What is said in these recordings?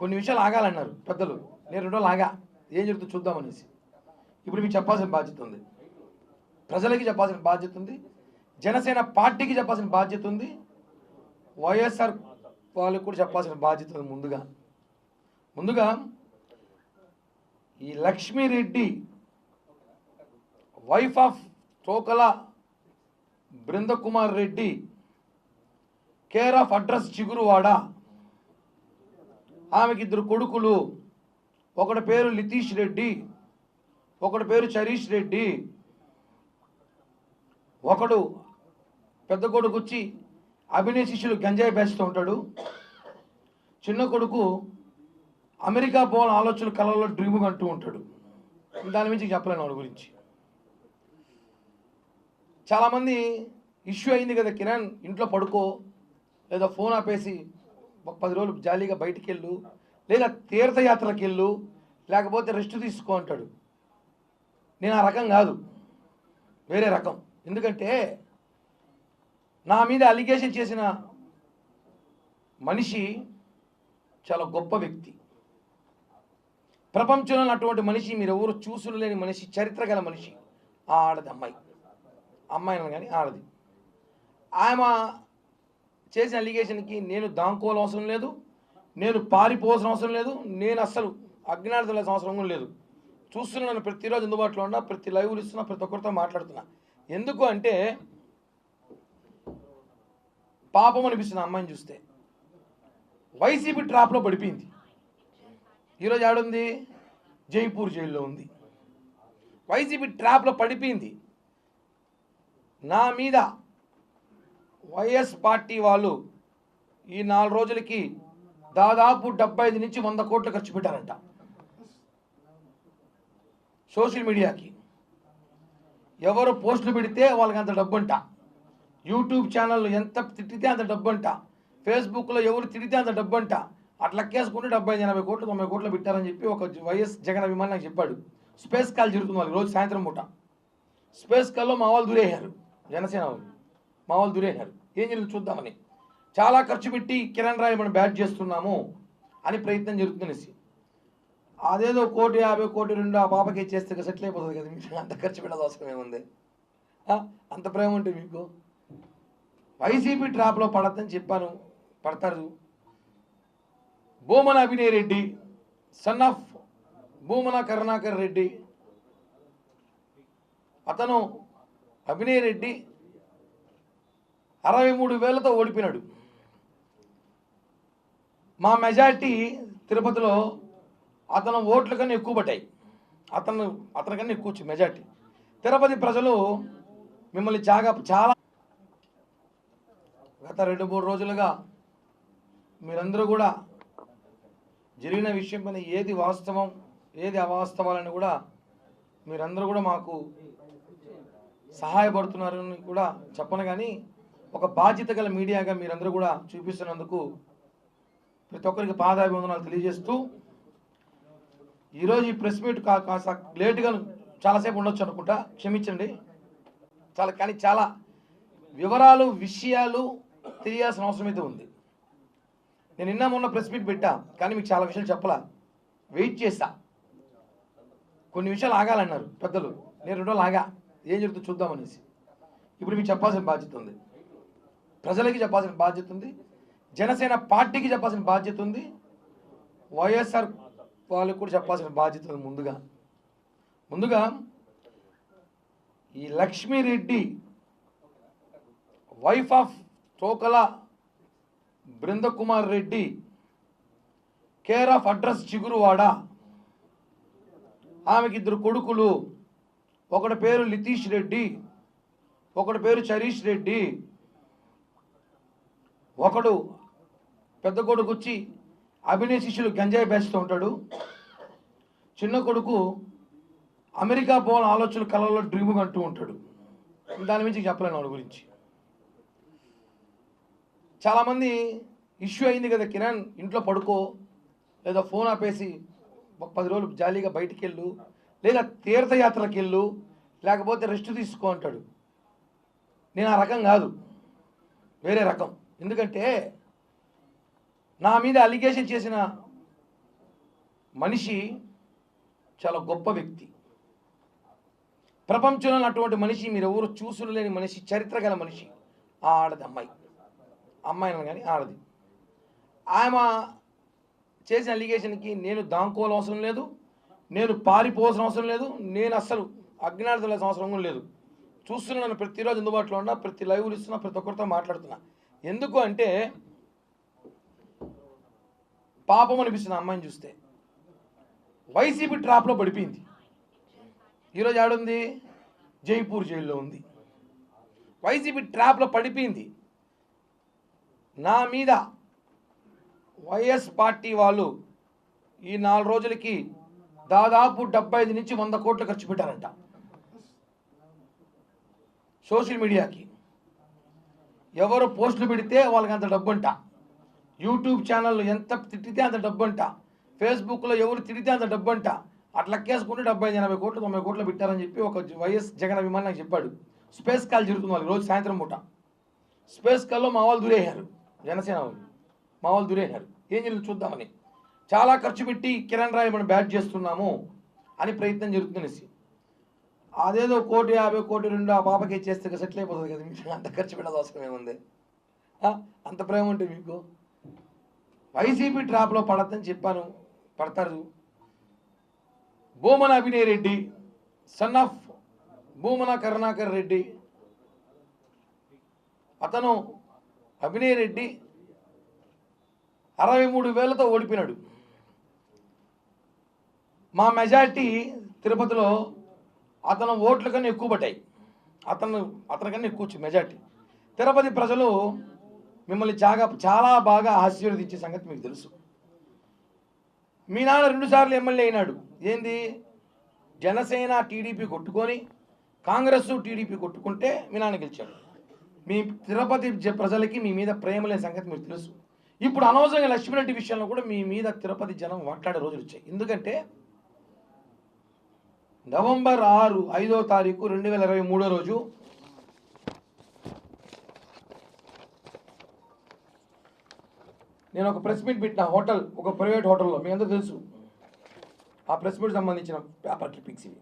కొన్ని విషయాలు ఆగాలన్నారు పెద్దలు. నేను రెండు రోజులు ఆగా. ఏం జరుగుతుందో చూద్దామనేసి ఇప్పుడు మీకు చెప్పాల్సిన బాధ్యత ఉంది. ప్రజలకి చెప్పాల్సిన బాధ్యత ఉంది. జనసేన పార్టీకి చెప్పాల్సిన బాధ్యత ఉంది. వైఎస్ఆర్ వాళ్ళకి కూడా చెప్పాల్సిన బాధ్యత ఉంది ముందుగా. ముందుగా ఈ Lakshmireddy wife of Tokala Brindakumar Reddy care of address Chiguruvada ఆమెకి ఇద్దరు కొడుకులు. ఒకటి పేరు లితీష్ రెడ్డి ఒకటి పేరు చరీష్ రెడ్డి. ఒకడు పెద్ద కొడుకు వచ్చి అభినయ శిష్యులు గంజాయి పేస్తూ ఉంటాడు. చిన్న కొడుకు అమెరికా పోవాలని ఆలోచనలు కళలో డ్రీమ్ అంటూ ఉంటాడు. దాని గురించి చెప్పలేను వాడి గురించి. చాలామంది ఇష్యూ అయింది కదా కిరణ్ ఇంట్లో పడుకో లేదా ఫోన్ ఆపేసి పది రోజులు జాలీగా బయటికి వెళ్ళు లేదా తీర్థయాత్రలకు వెళ్ళు లేకపోతే రెస్ట్ తీసుకో అంటాడు. నేను ఆ రకం కాదు. వేరే రకం. ఎందుకంటే నా మీద అలిగేషన్ చేసిన మనిషి చాలా గొప్ప వ్యక్తి. ప్రపంచంలో అటువంటి మనిషి మీరు ఎవరు చూసులేని మనిషి చరిత్ర గల మనిషి. ఆడది అమ్మాయి. అమ్మాయి కానీ ఆడది. ఆమె చేసిన అలిగేషన్కి నేను దాంకోవాల్సిన అవసరం లేదు నేను పారిపోవాల్సిన అవసరం లేదు నేను అస్సలు అజ్ఞానతల అవసరం కూడా లేదు. చూస్తున్నాను ప్రతిరోజు అందుబాటులో ఉన్నా ప్రతి లైవ్లు ఇస్తున్నా ప్రతి ఒక్కరితో మాట్లాడుతున్నా. ఎందుకు అంటే పాపం అనిపిస్తుంది అమ్మాయిని చూస్తే. వైసీపీ ట్రాప్లో పడిపోయింది. ఈరోజు ఆడుంది? జైపూర్ జైల్లో ఉంది. వైసీపీ ట్రాప్లో పడిపోయింది. నా మీద వైఎస్ పార్టీ వాళ్ళు ఈ నాలుగు రోజులకి దాదాపు డెబ్బై ఐదు నుంచి వంద కోట్లు ఖర్చు పెట్టారంట. సోషల్ మీడియాకి. ఎవరు పోస్టులు పెడితే వాళ్ళకి అంత డబ్బు అంట యూట్యూబ్ ఛానల్ ఎంత తిట్టితే అంత డబ్బు అంట ఫేస్బుక్లో ఎవరు తిడితే అంత డబ్బు అంట అట్లా కేసుకుంటే డెబ్బై ఐదు ఎనభై కోట్లు తొంభై కోట్లు పెట్టారని చెప్పి ఒక వైఎస్ జగన్ అభిమాని నాకు చెప్పాడు. స్పేస్ కాల్ జరుగుతుంది వాళ్ళకి రోజు సాయంత్రం పూట. స్పేస్ కాల్లో మా వాళ్ళు దూరేశారు జనసేన వాళ్ళు. మా వాళ్ళు దూరేశారు ఏం జరుగుతుంది చూద్దామని. చాలా ఖర్చు పెట్టి కిరణ్ రాయ్ మనం బ్యాట్ చేస్తున్నాము అని ప్రయత్నం జరుగుతుందనేసి అదేదో కోటి యాభై కోటి రెండు ఆ పాపకి ఇచ్చేస్తే సెటిల్ అయిపోతుంది కదా మీకు. అంత ఖర్చు పెట్టాల్సిన అవసరం ఏముంది? అంత ప్రేమ ఉంటే మీకు? వైసీపీ ట్రాప్లో పడద్దని చెప్పాను. పడతారు. భూమన అభినయ్ రెడ్డి సన్ ఆఫ్ భూమన కరుణాకర్ రెడ్డి అతను అభినయ్ రెడ్డి అరవై మూడు వేలతో ఓడిపోయినాడు. మా మెజార్టీ తిరుపతిలో అతను ఓట్ల కన్నా ఎక్కువ పట్టాయి అతను అతని కన్నా ఎక్కువ మెజార్టీ. తిరుపతి ప్రజలు మిమ్మల్ని చాలా చాలా గత రెండు మూడు రోజులుగా మీరందరూ కూడా జరిగిన విషయం పైన ఏది వాస్తవం ఏది అవాస్తవాలని కూడా మీరందరూ కూడా మాకు సహాయపడుతున్నారని కూడా చెప్పను కానీ ఒక బాధ్యత గల మీడియాగా మీరందరూ కూడా చూపిస్తున్నందుకు ప్రతి ఒక్కరికి పాదాభివందనాలు తెలియజేస్తూ ఈరోజు ఈ ప్రెస్ మీట్ కా కాస్త లేటుగా చాలాసేపు ఉండొచ్చు అనుకుంటా. క్షమించండి. చాలా కానీ చాలా వివరాలు విషయాలు తెలియాల్సిన అవసరం అయితే ఉంది. నేను నిన్న మొన్న ప్రెస్ మీట్ పెట్టా కానీ మీకు చాలా విషయాలు చెప్పలా. వెయిట్ చేస్తా. కొన్ని విషయాలు ఆగాలన్నారు పెద్దలు. నేను రెండు రోజులు ఆగా. ఏం జరుగుతుందో చూద్దామనేసి. ఇప్పుడు మీకు చెప్పాల్సిన బాధ్యత ఉంది. ప్రజలకి చెప్పాల్సిన బాధ్యత ఉంది. జనసేన పార్టీకి చెప్పాల్సిన బాధ్యత ఉంది. వైఎస్ఆర్ వాళ్ళకి కూడా చెప్పాల్సిన బాధ్యత ఉంది ముందుగా. ముందుగా ఈ Lakshmireddy wife of Tokala Brindakumar Reddy care of address Chiguruvada. ఆమెకి ఇద్దరు కొడుకులు. ఒకటి పేరు లితీష్ రెడ్డి. ఒకటి పేరు చరీష్ రెడ్డి. ఒకడు పెద్ద కొడుకు వచ్చి అభినయ శిష్యులు గంజాయి బేస్తూ ఉంటాడు. చిన్న కొడుకు అమెరికా పోవాలని ఆలోచనలు కళలో డ్రీమ్ అంటూ ఉంటాడు. దాని గురించి చెప్పలేను వాడి గురించి. చాలామంది ఇష్యూ అయింది కదా కిరణ్ ఇంట్లో పడుకో లేదా ఫోన్ ఆపేసి పది రోజులు జాలీగా బయటికి వెళ్ళు లేదా తీర్థయాత్రలకు వెళ్ళు లేకపోతే రెస్ట్ తీసుకో అంటాడు. నేను ఆ రకం కాదు. వేరే రకం. ఎందుకంటే నా మీద అలిగేషన్ చేసిన మనిషి చాలా గొప్ప వ్యక్తి. ప్రపంచంలో అటువంటి మనిషి మీరు ఎవరు చూసులేని మనిషి చరిత్ర గల మనిషి ఆ ఆడది అమ్మాయి. అమ్మాయి కానీ ఆడది. ఆమె చేసిన అలిగేషన్కి నేను దాంకోవాల్సిన అవసరం లేదు నేను పారిపోవాల్సిన అవసరం లేదు నేను అస్సలు అజ్ఞానం అవసరం కూడా లేదు. చూస్తున్నాను ప్రతిరోజు అందుబాటులో ఉన్నా ప్రతి లైవ్లు ఇస్తున్నా ప్రతి ఒక్కరితో మాట్లాడుతున్నా. ఎందుకు అంటే పాపం అనిపిస్తుంది అమ్మాయిని చూస్తే. వైసీపీ ట్రాప్లో పడిపోయింది. ఈరోజు ఆడుంది? జైపూర్ జైల్లో ఉంది. వైసీపీ ట్రాప్లో పడిపోయింది. నా మీద వైఎస్ పార్టీ వాళ్ళు ఈ నాలుగు రోజులకి దాదాపు డెబ్బై ఐదు నుంచి వంద కోట్లు ఖర్చు పెట్టారంట. సోషల్ మీడియాకి. ఎవరు పోస్టులు పెడితే వాళ్ళకి అంత డబ్బంట. యూట్యూబ్ ఛానల్ ఎంత తిట్టితే అంత డబ్బంట. ఫేస్బుక్లో ఎవరు తిడితే అంత డబ్బంట. అట్లా లెక్కేసుకుంటే డెబ్బై ఐదు ఎనభై కోట్లు తొంభై కోట్లు పెట్టారని చెప్పి ఒక వైఎస్ జగన్ అభిమాని నాకు చెప్పాడు. స్పేస్ కాల్ జరుగుతుంది వాళ్ళకి రోజు సాయంత్రం పూట. స్పేస్ కాల్లో మా వాళ్ళు దూరేయారు జనసేన వాళ్ళు. మా వాళ్ళు దూరేయారు ఏం జరిగింది చూద్దామని. చాలా ఖర్చు పెట్టి కిరణ్ రాయ్ మనం బ్యాట్ చేస్తున్నాము అని ప్రయత్నం జరుగుతుందనేసి. అదేదో కోటి యాభై కోటి రెండు ఆ పాపకి ఇచ్చేస్తే సెటిల్ అయిపోతుంది కదా మీకు. అంత ఖర్చు పెట్టాల్సిన అవసరం ఏముంది? అంత ప్రేమ ఉంటే మీకు? వైసీపీ ట్రాప్లో పడద్దని చెప్పాను. పడతారు. భూమన అభినయ్ రెడ్డి సన్ ఆఫ్ భూమన కరుణాకర్ రెడ్డి అతను అభినయ్ రెడ్డి అరవై మూడు వేలతో ఓడిపోయినాడు. మా మెజార్టీ తిరుపతిలో అతను ఓట్ల కన్నా ఎక్కువ పట్టాయి అతను అతని కన్నా ఎక్కువ మెజార్టీ తిరుపతి ప్రజలు మిమ్మల్ని చాలా చాలా బాగా ఆశీర్వదించే సంగతి మీకు తెలుసు. మీ నాన్న రెండుసార్లు ఎమ్మెల్యే అయినాడు. ఏంది? జనసేన టీడీపీ కొట్టుకొని కాంగ్రెస్ టీడీపీ కొట్టుకుంటే మీ నాన్న గెలిచాడు. మీ తిరుపతి జ- ప్రజలకి మీ మీద ప్రేమ లేని సంగతి మీకు తెలుసు. ఇప్పుడు అనవసరంగా లక్ష్మీరెడ్డి విషయంలో కూడా మీ మీద తిరుపతి జనం మాట్లాడే రోజులు వచ్చాయి. ఎందుకంటే నవంబర్ ఆరు ఐదో తారీఖు రెండు వేల ఇరవై మూడో రోజు. నేను ఒక ప్రెస్ మీట్ పెట్టిన హోటల్ ఒక ప్రైవేట్ హోటల్లో మీ అందరూ తెలుసు. ఆ ప్రెస్ మీట్ సంబంధించిన పేపర్ క్లిప్పింగ్స్ ఇవి.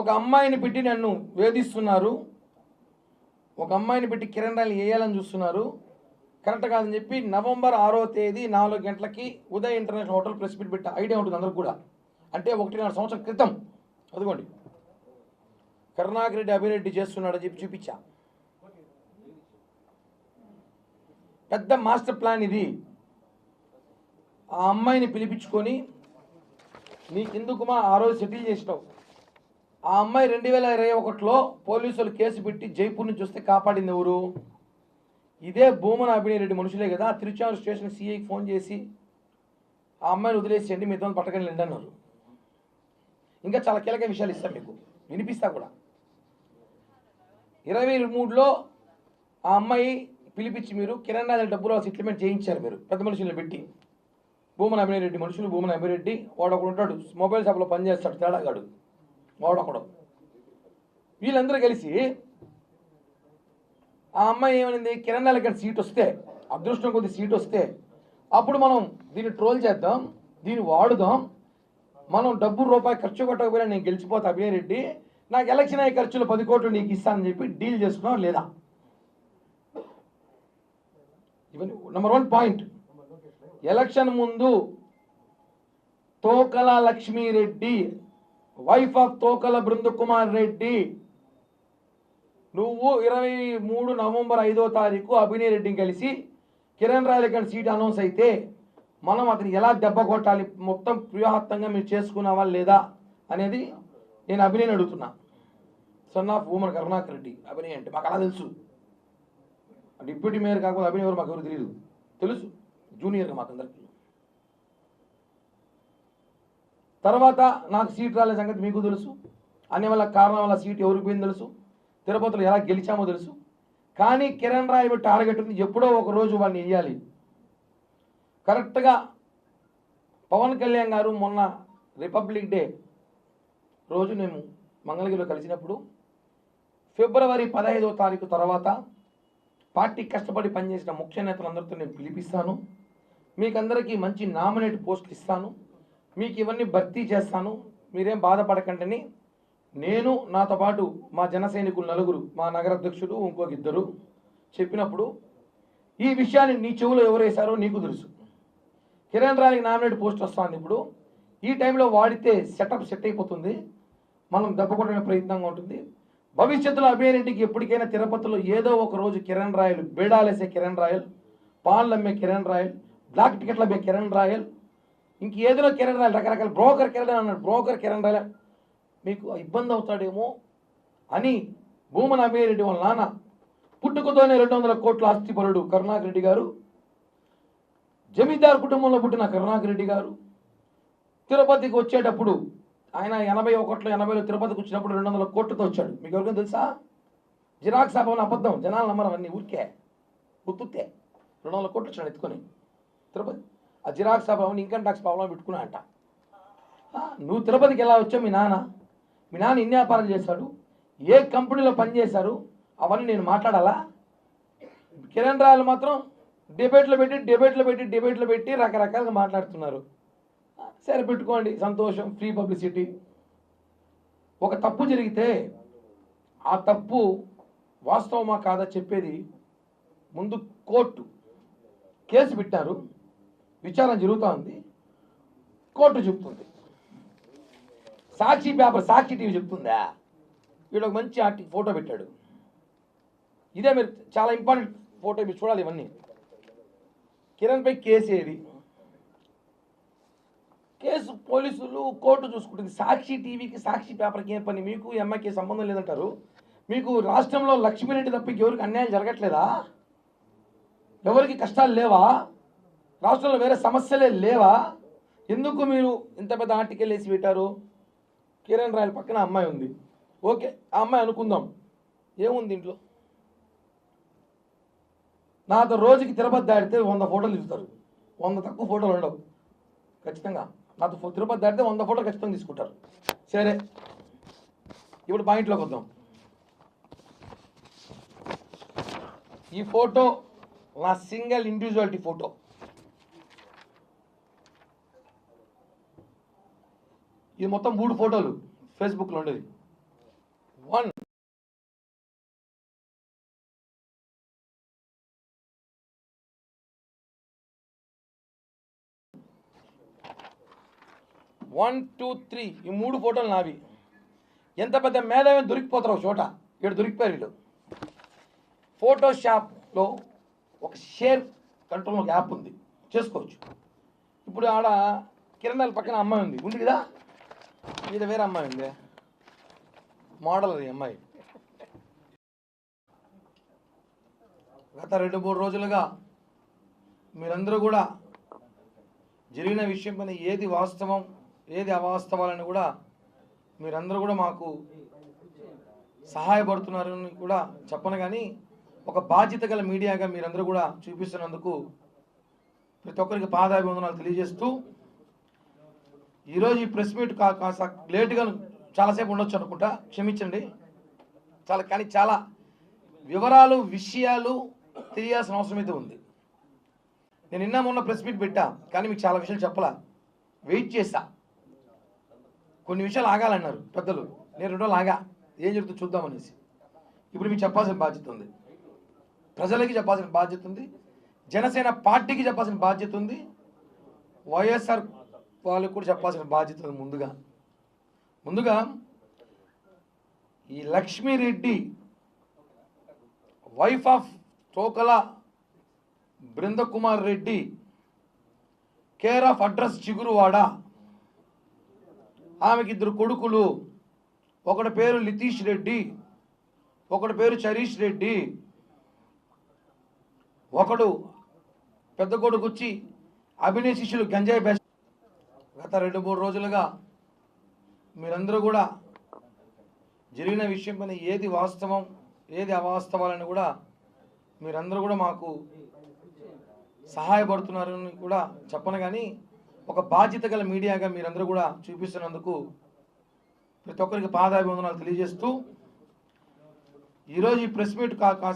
ఒక అమ్మాయిని పెట్టి నన్ను వేధిస్తున్నారు. ఒక అమ్మాయిని పెట్టి కిరణాలు వేయాలని చూస్తున్నారు. కరెక్ట్ కాదని చెప్పి నవంబర్ ఆరో తేదీ నాలుగు గంటలకి Uday international hotel press meet పెట్ట ఐడియా ఉంటుంది అందరికి కూడా. అంటే ఒకటిన్నర సంవత్సరం క్రితం. అదిగోండి. కరుణాకర్ రెడ్డి అభిరెడ్డి చేస్తున్నాడని చెప్పి చూపించా. పెద్ద మాస్టర్ ప్లాన్ ఇది. ఆ అమ్మాయిని పిలిపించుకొని నీకెందుకుమా ఆ రోజు సెటిల్ చేసినావు? ఆ అమ్మాయి రెండు వేల ఇరవై ఒకటిలో పోలీసులు కేసు పెట్టి జైపూర్ నుంచి వస్తే కాపాడింది ఎవరు? ఇదే భూమన అభినయరెడ్డి మనుషులే కదా. తిరుచానూరు స్టేషన్ సిఐకి ఫోన్ చేసి ఆ అమ్మాయిని వదిలేసేయండి మీతో పట్టకండి అన్నారు. ఇంకా చాలా కీలక విషయాలు ఇస్తాం మీకు. వినిపిస్తా కూడా. ఇరవై మూడులో ఆ అమ్మాయి పిలిపించి మీరు కిరణ్ రాజు డబ్బులు సెటిల్మెంట్ చేయించారు మీరు. పెద్ద మనుషుల్ని పెట్టి. భూమన అభినయ్ మనుషులు భూమన అభిరెడ్డి వాడు ఒకడు ఉంటాడు మొబైల్ షాప్లో పనిచేస్తాడు తేడాగాడు వాడు ఒకడు. వీళ్ళందరూ కలిసి ఆ అమ్మాయి ఏమైంది కిరణ్ నాయక్ సీట్ వస్తే అదృష్టం కొద్ది సీట్ వస్తే అప్పుడు మనం దీన్ని ట్రోల్ చేద్దాం దీన్ని వాడుదాం మనం డబ్బు రూపాయి ఖర్చు కొట్టకపోయినా నేను గెలిచిపోతా అభినయ్ రెడ్డి నాకు ఎలక్షన్ అయ్యే ఖర్చులు పది కోట్లు నీకు ఇస్తానని చెప్పి డీల్ చేసుకున్నావు లేదా? ఇవన్నీ నెంబర్ వన్ పాయింట్ ఎలక్షన్ ముందు తోకల లక్ష్మీరెడ్డి వైఫ్ ఆఫ్ తోకల బృందకుమార్ రెడ్డి నువ్వు ఇరవై మూడు నవంబర్ ఐదో తారీఖు అభినయ్ రెడ్డిని కలిసి కిరణ్ రాయలకర్ సీట్ అనౌన్స్ అయితే మనం అతను ఎలా దెబ్బ కొట్టాలి? మొత్తం వ్యూహాత్తంగా మీరు చేసుకున్నావా లేదా అనేది నేను అభినయని అడుగుతున్నా. సన్ ఆఫ్ ఉమన్ కరుణాకర్ రెడ్డి అభినయ్ అంటే మాకు అలా తెలుసు. డిప్యూటీ మేయర్ కాకపోతే అభినయ్ ఎవరు మాకు ఎవరు తెలియదు తెలుసు. జూనియర్గా మాకు అందరికీ. తర్వాత నాకు సీట్ రాలే సంగతి మీకు తెలుసు. అన్ని వల్ల కారణం వల్ల సీట్ ఎవరికి పోయింది తెలుసు. తిరుపతిలో ఎలా గెలిచామో తెలుసు. కానీ కిరణ్ రాయ్ టార్గెట్ ఉంది ఎప్పుడో ఒక రోజు వాడిని వేయాలి కరెక్ట్గా పవన్ కళ్యాణ్ గారు మొన్న రిపబ్లిక్ డే రోజు మేము మంగళగిరిలో కలిసినప్పుడు ఫిబ్రవరి పదహైదవ తారీఖు తర్వాత పార్టీ కష్టపడి పనిచేసిన ముఖ్య నేతలందరితో నేను పిలిపిస్తాను. మీకందరికీ మంచి నామినేట్ పోస్టులు ఇస్తాను. మీకు ఇవన్నీ భర్తీ చేస్తాను. మీరేం బాధపడకండి నేను నాతో పాటు మా జన సైనికులు నలుగురు మా నగరాధ్యక్షుడు ఇంకొక ఇద్దరు చెప్పినప్పుడు ఈ విషయాన్ని నీ చెవులో ఎవరు వేశారో నీకు తెలుసు. కిరణ్ రాయ్కి నామినేట్ పోస్ట్ వస్తుంది ఇప్పుడు. ఈ టైంలో వాడితే సెటప్ సెట్ అయిపోతుంది. మనం దెబ్బ ప్రయత్నంగా ఉంటుంది. భవిష్యత్తులో అభయరెడ్డికి ఎప్పటికైనా తిరుపతిలో ఏదో ఒక రోజు కిరణ్ రాయల్ బేడాలేసే కిరణ్ రాయల్ పాన్లు అమ్మే కిరణ్ రాయల్ బ్లాక్ టికెట్లు అమ్మే కిరణ్ రాయల్ ఇంక ఏదో కిరణ్ రాయల్ రకరకాల బ్రోకర్ కిరణ్ అన్నాడు. బ్రోకర్ కిరణ్ రాయల్. మీకు ఇబ్బంది అవుతాడేమో అని భూమన అభయరెడ్డి వాళ్ళ నాన్న పుట్టుకతోనే రెండు వందల కోట్ల ఆస్తిపరుడు కరుణాకర్ రెడ్డి గారు జమీందారు కుటుంబంలో పుట్టిన కరుణాకర్ రెడ్డి గారు తిరుపతికి వచ్చేటప్పుడు ఆయన ఎనభై ఒకటిలో ఎనభైలో తిరుపతికి వచ్చినప్పుడు రెండు వందల కోట్లతో వచ్చాడు. మీకు ఎవరికైనా తెలుసా? జిరాక్స్ అభవన్ అబద్ధం జనాలు నమ్మరు అన్నీ ఊరికే. గుర్తుతే రెండు వందల కోట్లు వచ్చాడు ఎత్తుకొని. తిరుపతి ఆ జిరాక్స్ అభవన్ ఇన్కమ్ ట్యాక్స్ ప్రాబ్లం పెట్టుకున్నా అంట. నువ్వు తిరుపతికి ఎలా వచ్చావు? మీ నాన్న. మీ నాన్న ఇన్ని వ్యాపారం చేశాడు. ఏ కంపెనీలో పనిచేశారు? అవన్నీ నేను మాట్లాడాలా? కిరణ్ రాయలు మాత్రం డిబేట్లో పెట్టి డిబేట్లో పెట్టి డిబేట్లు పెట్టి రకరకాలుగా మాట్లాడుతున్నారు. సరే పెట్టుకోండి. సంతోషం ఫ్రీ పబ్లిసిటీ ఒక తప్పు జరిగితే ఆ తప్పు వాస్తవమా కాదా చెప్పేది ముందు కోర్టు కేసు పెట్టారు. విచారణ జరుగుతూ ఉంది. కోర్టు చెప్తుంది. సాక్షి పేపర్ సాక్షి టీవీ చెప్తుందా? వీడు ఒక మంచి ఆర్టి ఫోటో పెట్టాడు. ఇదే మీరు చాలా ఇంపార్టెంట్ ఫోటో మీరు చూడాలి ఇవన్నీ. కిరణ్పై కేసు ఏది? కేసు పోలీసులు కోర్టు చూసుకుంటుంది. సాక్షి టీవీకి సాక్షి పేపర్కి ఏం పని? మీకు ఈ సంబంధం లేదంటారు? మీకు రాష్ట్రంలో లక్ష్మీరెడ్డి తప్ప ఎవరికి అన్యాయం జరగట్లేదా? ఎవరికి కష్టాలు లేవా? రాష్ట్రంలో వేరే సమస్యలే లేవా? ఎందుకు మీరు ఇంత పెద్ద ఆర్టికల్ వేసి పెట్టారు? కిరణ్ రాయల పక్కన అమ్మాయి ఉంది. ఓకే ఆ అమ్మాయి అనుకుందాం. ఏముంది ఇంట్లో? నాతో రోజుకి తిరుపతి దాటితే వంద ఫోటోలు తీస్తారు వంద తక్కువ ఫోటోలు ఉండవు. ఖచ్చితంగా. నాతో తిరుపతి దాటితే వంద ఫోటోలు ఖచ్చితంగా తీసుకుంటారు. సరే. ఇప్పుడు పాయింట్లోకి వద్దాం. ఈ ఫోటో నా సింగిల్ ఇండివిజువాలిటీ ఫోటో. ఇది మొత్తం మూడు ఫోటోలు. ఫేస్బుక్లో ఉండేది. వన్ వన్ టూ త్రీ ఈ మూడు ఫోటోలు నావి. ఎంత పెద్ద మేధావి దొరికిపోతారు ఒక చోట? ఇక్కడ దొరికిపోయారు వీళ్ళు. ఫోటోషాప్లో ఒక షేర్ కంట్రోల్ ఒక యాప్ ఉంది. చేసుకోవచ్చు. ఇప్పుడు ఆడ కిరణాల పక్కన అమ్మాయి ఉంది. ఉంది కదా? మీద వేరే అమ్మాయి ఉంది. మోడల్ అది అమ్మాయి. గత రెండు మూడు రోజులుగా మీరందరూ కూడా జరిగిన విషయం పైన ఏది వాస్తవం? ఏది అవాస్తవాలని కూడా మీరందరూ కూడా మాకు సహాయపడుతున్నారని కూడా చెప్పను కానీ ఒక బాధ్యత గల మీడియాగా మీరందరూ కూడా చూపిస్తున్నందుకు ప్రతి ఒక్కరికి పాదాభివందనాలు తెలియజేస్తూ ఈరోజు ఈ ప్రెస్ మీట్ కాస్త లేటుగా చాలాసేపు ఉండొచ్చు అనుకుంటా క్షమించండి. చాలా కానీ చాలా వివరాలు విషయాలు తెలియాల్సిన అవసరం అయితే ఉంది. నేను నిన్న మొన్న ప్రెస్ మీట్ పెట్టా కానీ మీకు చాలా విషయాలు చెప్పలా. వెయిట్ చేస్తా. కొన్ని విషయాలు ఆగాలన్నారు పెద్దలు. నేను రెండు ఆగా. ఏం జరుగుతుందో చూద్దామనేసి ఇప్పుడు మీకు చెప్పాల్సిన బాధ్యత ఉంది. ప్రజలకి చెప్పాల్సిన బాధ్యత ఉంది. జనసేన పార్టీకి చెప్పాల్సిన బాధ్యత ఉంది. వైఎస్ఆర్ వాళ్ళకి కూడా చెప్పాల్సిన బాధ్యత ఉంది ముందుగా. ముందుగా ఈ Lakshmireddy wife of Tokala Brindakumar Reddy care of address Chiguruvada ఆమెకి ఇద్దరు కొడుకులు. ఒకటి పేరు లితీష్ రెడ్డి ఒకటి పేరు చరీష్ రెడ్డి. ఒకడు పెద్ద కొడుకు వచ్చి అభినయ శిష్యులు గంజాయి బెస్ట్ గత రెండు మూడు రోజులుగా మీరందరూ కూడా జరిగిన విషయం పైన ఏది వాస్తవం ఏది అవాస్తవాలని కూడా మీరందరూ కూడా మాకు సహాయపడుతున్నారని కూడా చెప్పను కానీ ఒక బాధ్యత గల మీడియాగా మీరందరూ కూడా చూపిస్తున్నందుకు ప్రతి ఒక్కరికి పాదాభివందనాలు తెలియజేస్తూ ఈరోజు ఈ ప్రెస్ మీట్ కా